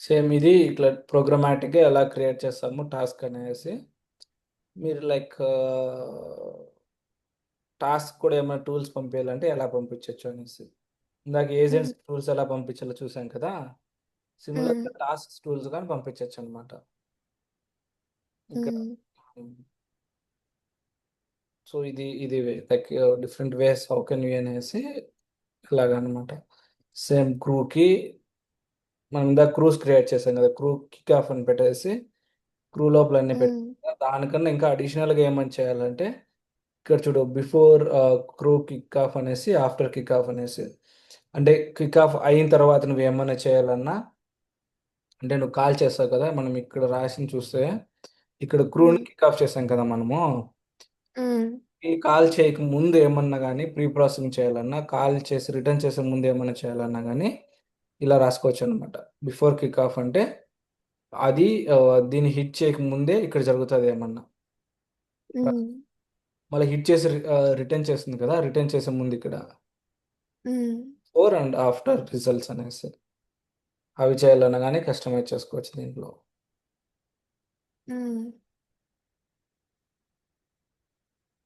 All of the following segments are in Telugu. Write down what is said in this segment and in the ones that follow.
సేమ్ ఇది ఇట్లా ప్రోగ్రామాటిక్గా ఎలా క్రియేట్ చేస్తాము టాస్క్ అనేసి. మీరు లైక్ టాస్క్ కూడా ఏమైనా టూల్స్ పంపించాలంటే ఎలా పంపించవచ్చు అనేసి. ఇందాక ఏజెంట్స్ టూల్స్ ఎలా పంపించాలో చూసాం కదా. సిమిలర్గా టాస్క్ టూల్స్ కానీ పంపించవచ్చు అనమాట ఇక్కడ సో ఇది ఇది like different ways how can you అనేసి ఇలాగనమాట సేమ్ క్రూకి మనం ఇందాక క్రూస్ క్రియేట్ చేసాం కదా క్రూ కిక్ ఆఫ్ అని పెట్టేసి క్రూ లోపల అన్ని పెట్టి దానికన్నా ఇంకా అడిషనల్గా ఏమని చేయాలంటే ఇక్కడ చూడు బిఫోర్ క్రూ కిక్ ఆఫ్ అనేసి ఆఫ్టర్ కిక్ ఆఫ్ అనేసి అంటే కిక్ ఆఫ్ అయిన తర్వాత నువ్వు ఏమైనా చేయాలన్నా అంటే నువ్వు కాల్ చేస్తావు కదా మనం ఇక్కడ రాసి చూస్తే ఇక్కడ క్రూని కిక్ ఆఫ్ చేసాం కదా మనము ఈ కాల్ చేయక ముందు ఏమన్నా కానీ ప్రీ ప్రాసెసింగ్ చేయాలన్నా కాల్ చేసి రిటర్న్ చేసే ముందు ఏమన్నా చేయాలన్నా కానీ ఇలా రాసుకోవచ్చు అనమాట బిఫోర్ కిక్ ఆఫ్ అంటే అది దీన్ని హిట్ చేయక ముందే ఇక్కడ జరుగుతుంది ఏమన్నా. మళ్ళీ హిట్ చేసి రిటర్న్ చేస్తుంది కదా రిటర్న్ చేసే ముందు ఇక్కడ. ఫోర్ అండ్ ఆఫ్టర్ రిజల్ట్స్ అనేసి. అవి చేయాలన్నా కానీ కస్టమైజ్ చేసుకోవచ్చు దీంట్లో.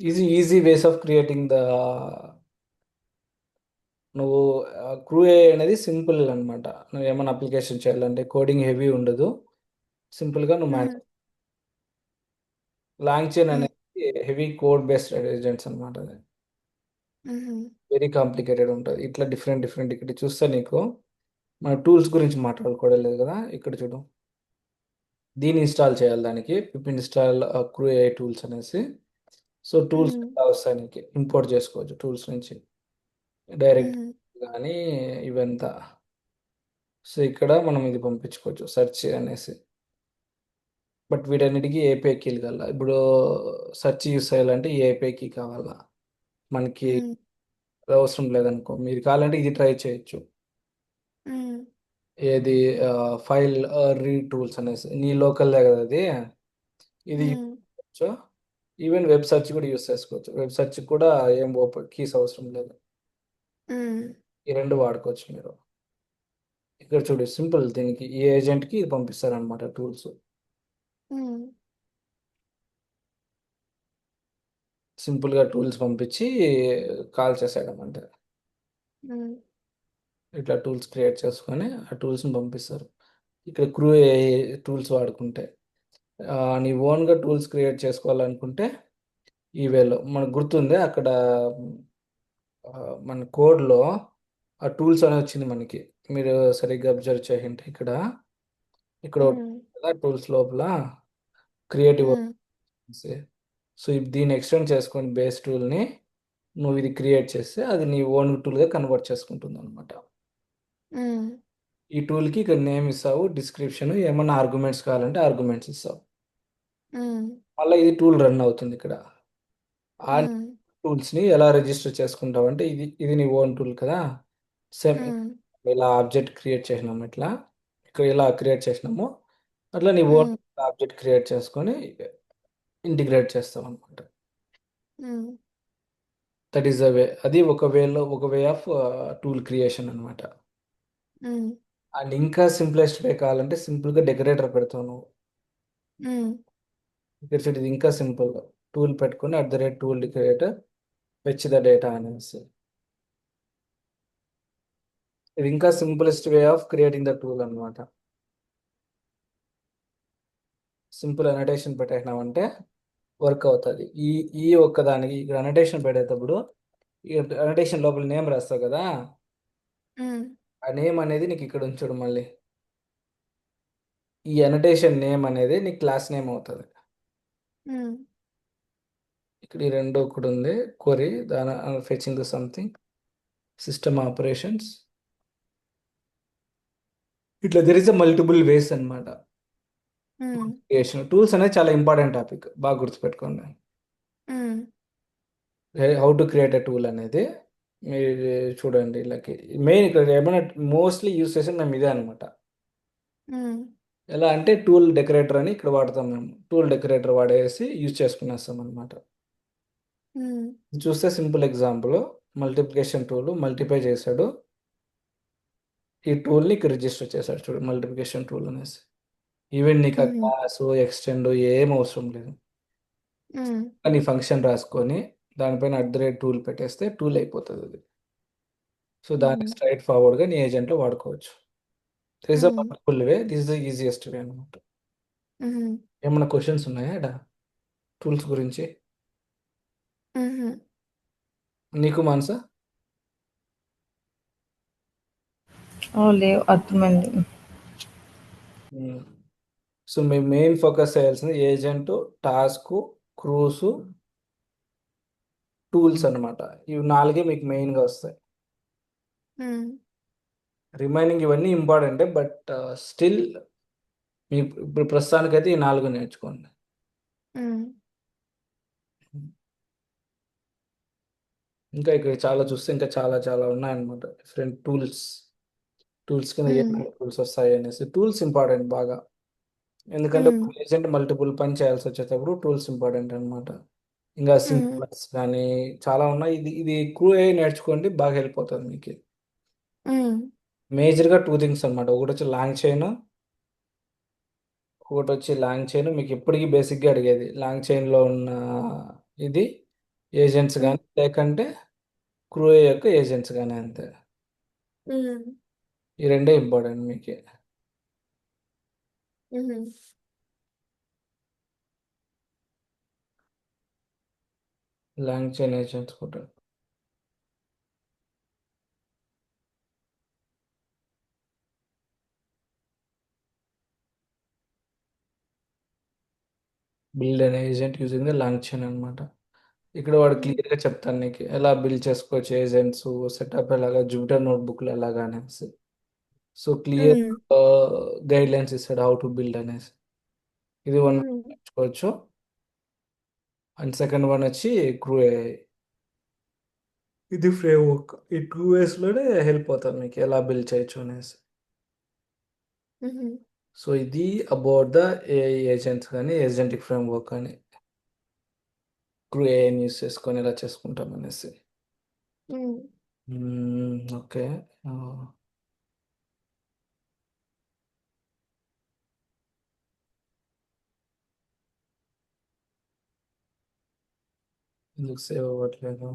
Easy easy ways of creating the నువ్వు క్రూ అనేది సింపుల్ అనమాట నువ్వు ఏమైనా అప్లికేషన్ చేయాలంటే కోడింగ్ హెవీ ఉండదు. సింపుల్గా నువ్వు మేనేజ్ లాంగ్ చైన్ అనేది హెవీ కోడ్ బేస్డ్ ఏజెంట్స్ అనమాట అది. వెరీ కాంప్లికేటెడ్ ఉంటుంది. ఇట్లా డిఫరెంట్ డిఫరెంట్ ఇక్కడ చూస్తే నీకు. మన టూల్స్ గురించి మాట్లాడుకోవడం లేదు కదా? ఇక్కడ చూడు. దీన్ని ఇన్స్టాల్ చేయాలి దానికి. Pip install crew a tools అనేసి. సో టూల్స్ వస్తాయి నీకు? ఇంపోర్ట్ చేసుకోవచ్చు టూల్స్ నుంచి. డైరెక్ట్ కానీ ఇవంతా. సో ఇక్కడ మనం ఇది పంపించుకోవచ్చు సెర్చ్ అనేసి. బట్ వీటన్నిటికీ ఏపీఐ కీలు కావాలా? ఇప్పుడు సెర్చ్ యూస్ చేయాలంటే ఈ కావాలా? మనకి అవసరం లేదనుకో. మీరు కావాలంటే ఇది ట్రై చేయొచ్చు. ఏది ఫైల్ రీడ్ టూల్స్ అనేసి. నీ లోకల్దే కదా అది. ఇది ఈవెన్ వెబ్ సెర్చ్ కూడా యూస్ చేసుకోవచ్చు. వెబ్ సెర్చ్ కూడా ఏం ఓపెన్ కీస్ అవసరం లేదు. ఈ రెండు వాడుకోవచ్చు మీరు. ఇక్కడ చూడు సింపుల్ దీనికి ఈ ఏజెంట్కి ఇది పంపిస్తారనమాట టూల్స్. సింపుల్గా టూల్స్ పంపించి కాల్ చేసేయడం అంటే ఇట్లా టూల్స్ క్రియేట్ చేసుకొని ఆ టూల్స్ని పంపిస్తారు. ఇక్కడ క్రూ టూల్స్ వాడుకుంటే నీ ఓన్గా టూల్స్ క్రియేట్ చేసుకోవాలనుకుంటే ఈ వేలో మనకు గుర్తుంది అక్కడ మన కోడ్లో ఆ టూల్స్ అని వచ్చింది మనకి. మీరు సరిగ్గా అబ్జర్వ్ చేయండి ఇక్కడ. ఇక్కడ టూల్స్ లోపల. క్రియేటివ్ సో ఇప్పుడు దీన్ని ఎక్స్టెండ్ చేసుకొని బేస్ టూల్ని నువ్వు ఇది క్రియేట్ చేస్తే అది నీ ఓన్ టూల్గా కన్వర్ట్ చేసుకుంటుంది అనమాట ఈ టూల్కి ఇక్కడ నేమ్ ఇస్తావు డిస్క్రిప్షన్ ఏమన్నా ఆర్గ్యుమెంట్స్ కావాలంటే ఆర్గ్యుమెంట్స్ ఇస్తావు. మళ్ళీ ఇది టూల్ రన్ అవుతుంది ఇక్కడ. టూల్స్ని ఎలా రిజిస్టర్ చేసుకుంటావు అంటే ఇది ఇది నీ ఓన్ టూల్ కదా. సేమ్ ఇలా ఆబ్జెక్ట్ క్రియేట్ చేసినాము ఇట్లా. ఇక్కడ ఇలా క్రియేట్ చేసినాము. అట్లా నీ ఓన్ ఆబ్జెక్ట్ క్రియేట్ చేసుకొని ఇంటిగ్రేట్ చేస్తాం అనమాట దట్ ఈస్ ద వే అది ఒక వేలో ఒక వే ఆఫ్ టూల్ క్రియేషన్ అనమాట అండ్ ఇంకా సింప్లెస్ట్ వే కావాలంటే సింపుల్గా డెకరేటర్ పెడతావు నువ్వు. ఇంకా సింపుల్. టూల్ పెట్టుకొని at the rate tool decorator fetch the data అనేసి ఇది ఇంకా simplest way of creating the tool అనమాట సింపుల్ అనటేషన్ పెట్టేసినామంటే వర్క్ అవుతుంది. ఈ ఈ ఒక్క దానికి ఇక్కడ అనటేషన్ పెట్టేటప్పుడు ఈ అనటేషన్ లోపల నేమ్ రాస్తావు కదా? ఆ నేమ్ అనేది నీకు ఇక్కడ ఉంచుడు మళ్ళీ. ఈ అనటేషన్ నేమ్ అనేది నీ క్లాస్ నేమ్ అవుతుంది. ఇక్కడ ఈ రెండు ఒకటి ఉంది. కొరి దాని ఫెచింగ్ సంథింగ్ సిస్టమ్ ఆపరేషన్స్ ఇట్లా there is a multiple ways అనమాట క్రియేషన్ టూల్స్ అనేది చాలా ఇంపార్టెంట్ టాపిక్ బాగా గుర్తుపెట్టుకోండి. How to create a tool అనేది మీరు చూడండి. ఇలాకి మెయిన్ ఇక్కడ ఏమైనా మోస్ట్లీ యూస్ చేసేది మేము ఇదే అనమాట ఎలా అంటే టూల్ డెకరేటర్ అని ఇక్కడ వాడతాం మేము. టూల్ డెకరేటర్ వాడేసి యూజ్ చేసుకునేస్తాం అనమాట చూస్తే simple example multiplication tool multiply చేశాడు ఈ టూల్ని ఇక్కడ రిజిస్టర్ చేశాడు చూడు మల్టిప్లికేషన్ టూల్ అనేసి ఈవెన్ నీకు ఆ మ్మ్. క్లాస్ ఎక్స్టెండ్ ఏం అవసరం లేదు మ్మ్. నీ ఫంక్షన్ రాసుకొని దానిపైన అట్ ద రేట్ టూల్ పెట్టేస్తే టూల్ అయిపోతుంది అది సో దాన్ని మ్మ్. స్ట్రైట్ ఫార్వర్డ్గా నీ ఏజెంట్లో వాడుకోవచ్చు this. Multiple way this the easiest way అనమాట. ఏమైనా క్వశ్చన్స్ ఉన్నాయా టూల్స్ గురించి మ్మ్. నీకు మనసా? లేవు. అర్థమైంది. సో మీ మెయిన్ ఫోకస్ చేయాల్సింది ఏజెంట్ టాస్క్ క్రూస్ టూల్స్ అన్నమాట. ఇవి నాలుగే మీకు మెయిన్గా వస్తాయి. మ్మ్. రిమైనింగ్ ఇవన్నీ ఇంపార్టెంటే బట్ స్టిల్ మీ ఇప్పుడు ప్రస్తుతానికైతే ఈ నాలుగు నేర్చుకోండి. మ్మ్. ఇంకా ఇక్కడ చాలా చూస్తే ఇంకా చాలా చాలా ఉన్నాయన్నమాట. డిఫరెంట్ టూల్స్ టూల్స్ కింద ఏ. టూల్స్ వస్తాయి అనేసి. టూల్స్ ఇంపార్టెంట్ బాగా. ఎందుకంటే. ఏజెంట్ మల్టిపుల్ పని చేయాల్సి వచ్చేటప్పుడు టూల్స్ ఇంపార్టెంట్ అన్నమాట. ఇంకా మ్మ్. సింప్లెక్స్ కానీ చాలా ఉన్నాయి. ఇది ఇది క్రూ ఏ నేర్చుకోండి బాగా హెల్ప్ అవుతుంది మీకు. మేజర్గా టూ థింగ్స్ అన్నమాట. ఒకటి వచ్చి లాంగ్ చైన్ ఒకటి వచ్చి లాంగ్ చైన్ మీకు ఎప్పటికీ బేసిక్గా అడిగేది. లాంగ్ చైన్లో ఉన్న ఇది ఏజెంట్స్. కానీ లేకంటే క్రూ యొక్క ఏజెంట్స్ కానీ అంతే. ఈ రెండే ఇంపార్టెంట్ మీకు. లాంగ్ చైన్ ఏజెంట్స్ కూడా బిల్డ్ అనే agent using the LangChain అనమాట ఇక్కడ వాడు మ్మ్. క్లియర్గా చెప్తాను నీకు ఎలా బిల్డ్ చేసుకోవచ్చు ఏజెంట్స్ సెటప్ ఎలాగా జూపిటర్ నోట్బుక్లో ఎలాగా అనేసి so clear hmm. Guidelines ఇస్తాడు హౌ టు బిల్డ్ అనేసి ఇది వన్ మ్మ్. నేర్చుకోవచ్చు అండ్ సెకండ్ వన్ వచ్చి క్రూ ఇది ఫ్రేమ్ వర్క్ ఈ టూ వేస్లోనే హెల్ప్ అవుతుంది మీకు ఎలా బిల్డ్ చేయొచ్చు అనేసి మ్మ్. సో ఇది అబౌట్ ద ఏఐ ఏజెంట్స్ కానీ ఏజెంటిక్ ఫ్రేమ్ వర్క్ కానీ క్రూ ఏఐని యూస్ చేసుకొని ఎలా చేసుకుంటాం అనేసి. ఓకే. ఎందుకు సేవ్ అవ్వట్లేదు?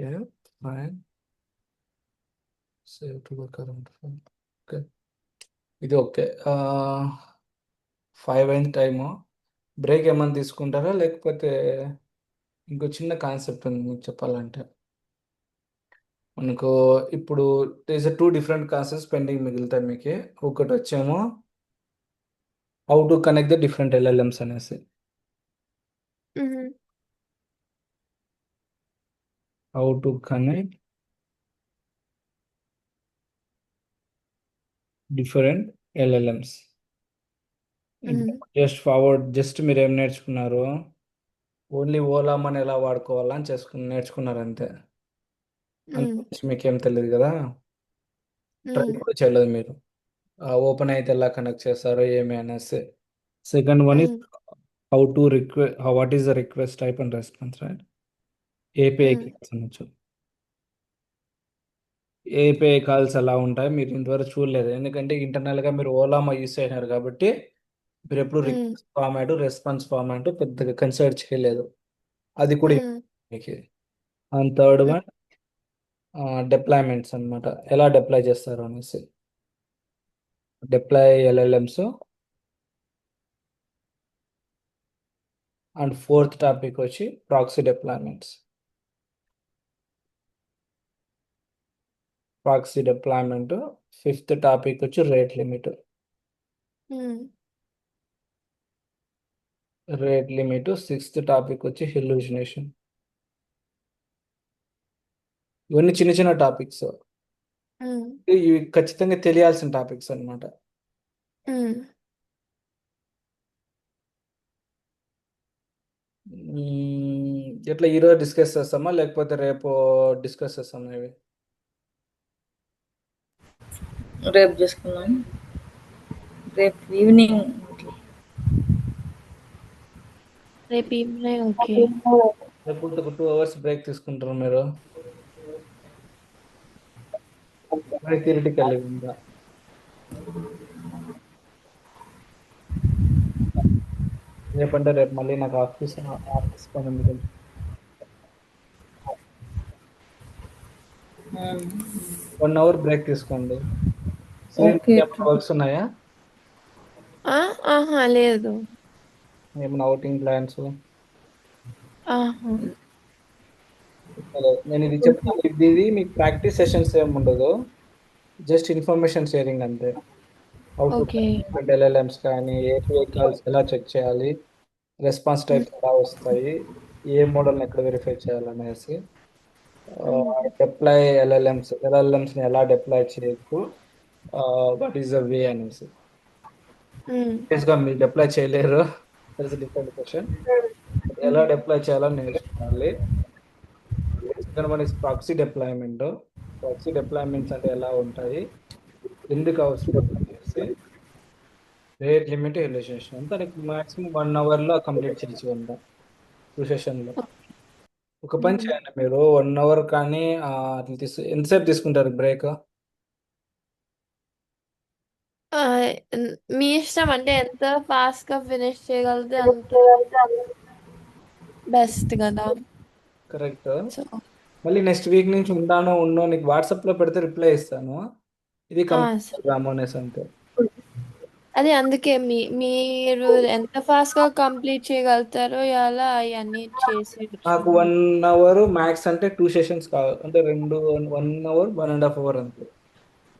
Yeah, fine. Save to the current file. Okay ఇది ఓకే. ఫైవ్ అయిన టైము బ్రేక్ ఏమైనా తీసుకుంటారా? లేకపోతే ఇంకో చిన్న కాన్సెప్ట్ ఉంది మీకు చెప్పాలంటే. మనకు ఇప్పుడు these two different concepts pending మిగులుతాయి మీకు. ఒకటి వచ్చేమో how to connect the different LLMs అనేసి. To connect different LLMs. Hmm. Just forward just మీరు ఏం నేర్చుకున్నారు? ఓన్లీ ఓలా మనీ ఎలా వాడుకోవాలా అని చేసుకుని నేర్చుకున్నారు అంతే. మీకేం తెలియదు కదా? ట్రై. కూడా చేయలేదు మీరు. ఓపెన్ అయితే ఎలా కనెక్ట్ చేస్తారో ఏమి అనేసి. Second one is. How to request what is the request type and response right? API. Calls అనొచ్చు ఏపీఐ కాల్స్ ఎలా ఉంటాయి మీరు ఇంతవరకు చూడలేదు ఎందుకంటే ఇంటర్నల్గా మీరు ఓలామా యూస్ అయినారు కాబట్టి మీరు ఎప్పుడు. రిక్వెస్ట్ ఫార్మాట్ రెస్పాన్స్ ఫార్మాట్ పెద్దగా కన్సిడర్ చేయలేదు అది కూడా. మీకు అండ్ థర్డ్. వన్ డిప్లాయ్మెంట్స్ అన్నమాట ఎలా డిప్లాయ్ చేస్తారు అనేసి deploy LLMs and fourth topic వచ్చి proxy deployments proxy deployment fifth topic వచ్చి rate limit. Rate limit sixth topic వచ్చి హెల్యూసినేషన్ ఇవన్నీ చిన్న చిన్న టాపిక్స్ మ్మ్. ఇవి ఖచ్చితంగా తెలియాల్సిన టాపిక్స్ అన్నమాట. మ్మ్. మ్మ్, ఎట్లా ఈరోజు డిస్కస్ చేస్తామా? లేకపోతే రేపు డిస్కస్ చేస్తామా ఇవి? రేపు చేసుకుందాం. రేపు ఈవినింగ్ రేపు ఈవినింగ్ ఓకే. రేపు ఒక టూ అవర్స్ బ్రేక్ తీసుకుంటారు మీరు? థియరిటికల్ ఇంకా రేపంటే రేపు మళ్ళీ నాకు ఆఫీస్ ఆఫీస్ పని ఉంది. వన్ అవర్ బ్రేక్ తీసుకోండి. వర్క్స్ ఉన్నాయా? ఆహా లేదు. ఏమైనా అవుటింగ్ ప్లాన్స్ నేను ఇది చెప్తాను ఇది మీకు ప్రాక్టీస్ సెషన్స్ ఏమి ఉండదు. జస్ట్ ఇన్ఫర్మేషన్ షేరింగ్ అంతే. ఎల్ఎల్ఎంస్ కానీ ఏపీఐ కాల్స్ ఎలా చెక్ చేయాలి రెస్పాన్స్ టైప్స్ ఎలా వస్తాయి ఏ మోడల్ని ఎక్కడ వెరిఫై చేయాలనేసి డిప్లాయ్ ఎల్ఎల్ఎంస్ ఎల్ఎల్ఎంస్ని ఎలా డిప్లాయ్ చేయొచ్చు వాట్ ఈస్ ద వే అనేసి మీరు డిప్లాయ్ చేయలేరు. డిఫరెంట్ క్వశ్చన్ ఎలా డిప్లాయ్ చేయాలో నేర్చుకోవాలి. Is proxy deployment proxy deployments అంటే ఎలా ఉంటాయి? ఎందుకు అవసరం అనేసి. రేట్ లిమిట్ రిలేషన్ అంతా నీకు మాక్సిమం వన్ అవర్లో కంప్లీట్ చేసి ఉంటాం టూ సెషన్లో ఒక పని చేయండి మీరు. వన్ అవర్ కానీ అట్లా తీసు ఎంతసేపు తీసుకుంటారు బ్రేక్? ఆ, ఎన్- మీ ఇష్టం అంటే ఎంత ఫాస్ట్గా ఫినిష్ చేయగలిగితే అంత బెస్ట్ కదా కరెక్ట్ సో మళ్ళీ నెక్స్ట్ వీక్ నుంచి ఉంటాను ఉన్నో నీకు వాట్సాప్లో పెడితే రిప్లై ఇస్తాను ఇది ఆ, కంప్లీట్ సరే. రామోనేస్ అంతే. అదే అందుకే మీ మీరు ఎంత ఫాస్ట్గా కంప్లీట్ చేయగలుగుతారో ఎలా అవన్నీ చేసి నాకు వన్ అవర్ మ్యాక్స్ అంటే టూ సెషన్స్ కావాలి. అంటే రెండు one hour one and half hour అంతే.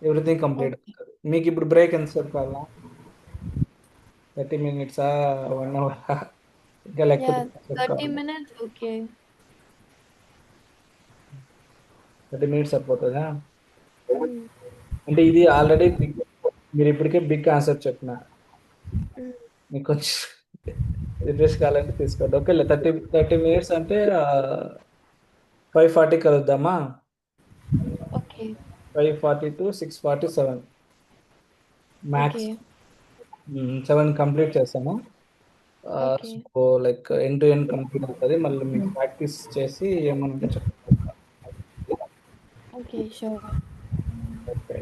ఎవ్రీథింగ్ కంప్లీట్ అవుతుంది మీకు ఇప్పుడు బ్రేక్ ఎంతసేపు కావాలా? థర్టీ మినిట్సా? One hour? ఇంకా లేకపోతే thirty minutes okay thirty minutes సరిపోతుందా? అంటే ఇది ఆల్రెడీ బిగ్ మీరు ఇప్పటికే బిగ్ ఆన్సర్ చెప్పిన. మీకు కొంచెం రిఫ్రెష్ కావాలంటే తీసుకోండి. ఓకే థర్టీ థర్టీ మినిట్స్ అంటే five forty కలుద్దామా? Five forty to six forty seven. Max okay seven complete చేస్తాము. So like end to end complete అవుతుంది. మళ్ళీ మీకు ప్రాక్టీస్ చేసి ఏమన్నా ఓకే షూర్ ఓకే